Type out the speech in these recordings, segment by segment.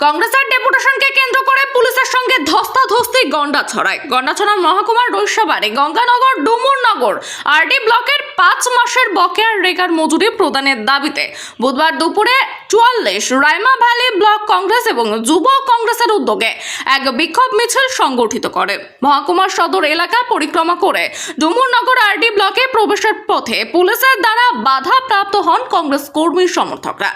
কংগ্রেসের ডেপুটেশনকে কেন্দ্র করে পুলিশের সঙ্গে ধস্তাধস্তি গন্ডা ছড়ায় গন্ডাছড়া মহকুমার রৈশাবাড়ি, গঙ্গানগর, ডুমুরনগর, আরডি ব্লকের পাঁচ মাসের বকেয়ার রেগার মজুরি প্রদানের দাবিতে বুধবার দুপুরে চুয়াল্লিশ রাইমা ভ্যালি ব্লক কংগ্রেস এবং যুব কংগ্রেসের উদ্যোগে এক বিক্ষোভ মিছিল সংগঠিত করে। মহকুমার সদর এলাকা পরিক্রমা করে ডুমুরনগর আরডি ব্লকে প্রবেশের পথে পুলিশের দ্বারা বাধা প্রাপ্ত হন কংগ্রেস কর্মী সমর্থকরা।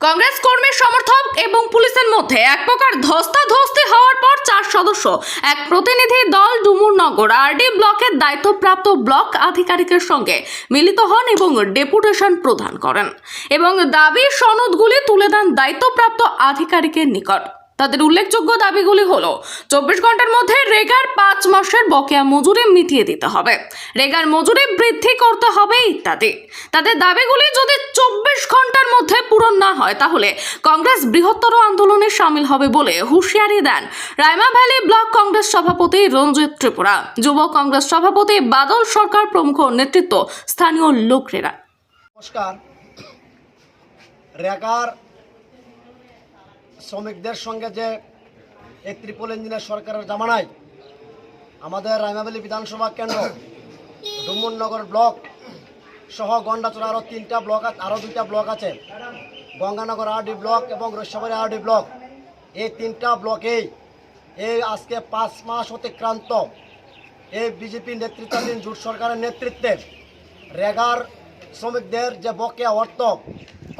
কংগ্রেস কর্মীর সমর্থক এবং পুলিশের মধ্যে এক প্রকার ধস্তাধস্তি হওয়ার পর চার সদস্য, এক প্রতিনিধি দল ডুমুরনগর আরডি ব্লকের দায়িত্বপ্রাপ্ত ব্লক আধিকারিকের সঙ্গে মিলিত হন এবং ডেপুটেশন প্রদান করেন এবং দাবি সনদগুলি তুলে দেন দায়িত্বপ্রাপ্ত আধিকারিকের নিকট। তাদের উল্লেখযোগ্য দাবিগুলি হলো, চব্বিশ ঘণ্টার মধ্যে রেগার পাঁচ মাসের বকেয়া মজুরি মিটিয়ে দিতে হবে, রেগার মজুরি বৃদ্ধি করতে হবে ইত্যাদি। তাদের দাবিগুলি যদি চব্বিশ ঘণ্টার মধ্যে পূরণ না হয়, তাহলে কংগ্রেস বৃহত্তর আন্দোলনে সামিল হবে বলে হুঁশিয়ারি দেন রাইমা ভ্যালি ব্লক কংগ্রেস সভাপতি রঞ্জিত ত্রিপুরা। যুব কংগ্রেস সভাপতি বাদল সরকার প্রমুখ নেতৃত্ব স্থানীয় লোকেরা নমস্কার। রেগার শ্রমিকদের সঙ্গে যে এই ত্রিপল ইঞ্জিনের সরকারের জামানায় আমাদের রাইমাবেলি বিধানসভা কেন্দ্র ডুমুরনগর ব্লক সহ গন্ডাচড়া আরও তিনটা ব্লক আরও দুইটা ব্লক আছে। গঙ্গানগর আরডি ব্লক এবং রৈশাবাড়ি আরডি ব্লক। এই তিনটা ব্লকেই এই আজকে পাঁচ মাস অতিক্রান্ত এই বিজেপি নেতৃত্বাধীন জোট সরকারের নেতৃত্বে রেগার শ্রমিকদের যে বকেয়া অর্থ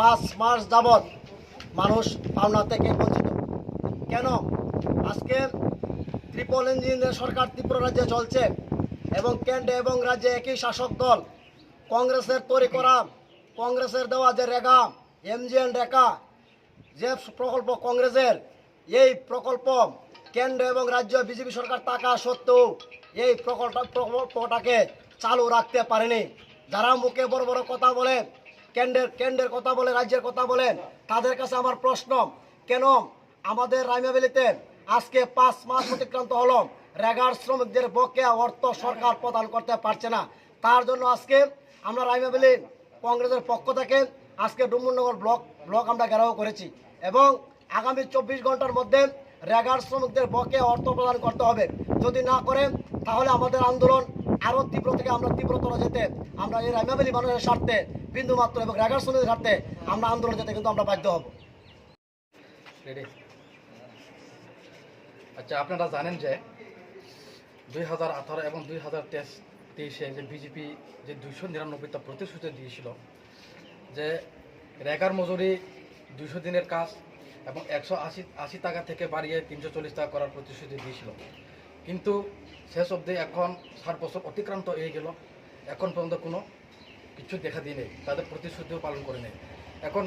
পাঁচ মাস যাবৎ মানুষ পাওনা থেকে বঞ্চিত। কেন? আজকে ত্রিপল ইঞ্জিনের সরকার ত্রিপুরা রাজ্যে চলছে এবং কেন্দ্রে এবং রাজ্যে একই শাসক দল, কংগ্রেসের তৈরি করা, কংগ্রেসের দেওয়া যে রেগা এমজিএন রেখা, যে প্রকল্প কংগ্রেসের, এই প্রকল্প কেন্দ্র এবং রাজ্য বিজেপি সরকার টাকা সত্ত্বেও এই প্রকল্প প্রকল্পটাকে চালু রাখতে পারেনি। যারা মুখে বড় বড় কথা বলেন কেন্দ্রের কেন্দ্রের কথা বলে রাজ্যের কথা বলেন, তাদের কাছে আমার প্রশ্ন, কেন আমাদের রাইমাবেলিতে আজকে পাঁচ মাস অতিক্রান্ত হলো, রেগার শ্রমিকদের বকেয়া অর্থ সরকার প্রদান করতে পারছে না। তার জন্য আজকে আমরা রাইমাবেলি কংগ্রেসের পক্ষ থেকে আজকে ডুমুরনগর ব্লক ব্লক আমরা ঘেরাও করেছি এবং আগামী চব্বিশ ঘণ্টার মধ্যে রেগার শ্রমিকদের বকে অর্থ প্রদান করতে হবে। যদি না করে, তাহলে আমাদের আন্দোলন আরও তীব্র থেকে আমরা তীব্রতর যেতে, আমরা এই রাইমাবেলি মানুষের স্বার্থে বিন্দুমাত্র এবং রেগার শ্রমিকদের স্বার্থে আমরা আন্দোলন যেতে কিন্তু আমরা বাধ্য হব। আচ্ছা আপনারা জানেন যে দুই হাজার আঠারো এবং দুই হাজার তেইশে যে বিজেপি যে দুইশো নিরানব্বইটা প্রতিশ্রুতি দিয়েছিল যে রেগার মজুরি দুইশো দিনের কাজ এবং একশো আশি আশি টাকা থেকে বাড়িয়ে তিনশো চল্লিশ টাকা করার প্রতিশ্রুতি দিয়েছিল। কিন্তু শেষ অবধি এখন ষাট বছর অতিক্রান্ত হয়ে গেল। এখন পর্যন্ত কোনো কিছু দেখা দিয়ে নেই, তাদের প্রতিশ্রুতিও পালন করে নেই। এখন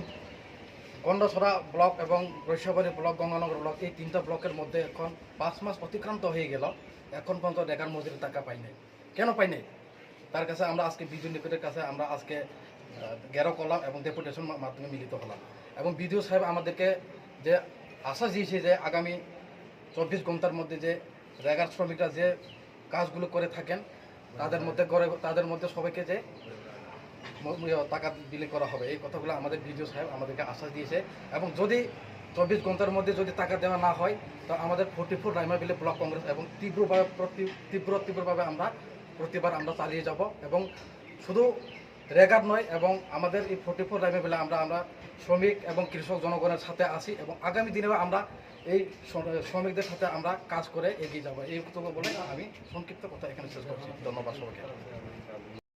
গন্ডছড়া ব্লক এবং রৈশাবাড়ি ব্লক, গঙ্গানগর ব্লক এই তিনটা ব্লকের মধ্যে এখন পাঁচ মাস অতিক্রান্ত হয়ে গেল। এখন পর্যন্ত রেগার মজুরি টাকা পাই নাই। কেন পাই নাই? তার কাছে আমরা আজকে বিজু নিকটের কাছে আমরা আজকে গেরো করলাম এবং ডেপুটেশন মাধ্যমে মিলিত হলাম। এবং বিডিও সাহেব আমাদেরকে যে আশ্বাস দিয়েছে যে আগামী চব্বিশ ঘণ্টার মধ্যে যে রেগার শ্রমিকরা যে কাজগুলো করে থাকেন, তাদের মধ্যে গড়ে, তাদের মধ্যে সবাইকে যে টাকা বিলি করা হবে। এই কথাগুলো আমাদের বিডিও সাহেব আমাদেরকে আশ্বাস দিয়েছে। এবং যদি চব্বিশ ঘণ্টার মধ্যে যদি টাকা দেওয়া না হয়, তো আমাদের ফোর্টি ফোর রাইমাবিলি ব্লক কংগ্রেস এবং তীব্রভাবে প্রতি, তীব্র, তীব্রভাবে আমরা প্রতিবার আমরা চালিয়ে যাব। এবং শুধু রেগার নয়, এবং আমাদের এই ফোর্টি ফোর রাইমাবিলে আমরা আমরা শ্রমিক এবং কৃষক জনগণের সাথে আছি এবং আগামী দিনেও আমরা এই শ্রমিকদের সাথে আমরা কাজ করে এগিয়ে যাব। এই বলে আমি সংক্ষিপ্ত কথা এখানে শেষ করছি। ধন্যবাদ সবাইকে।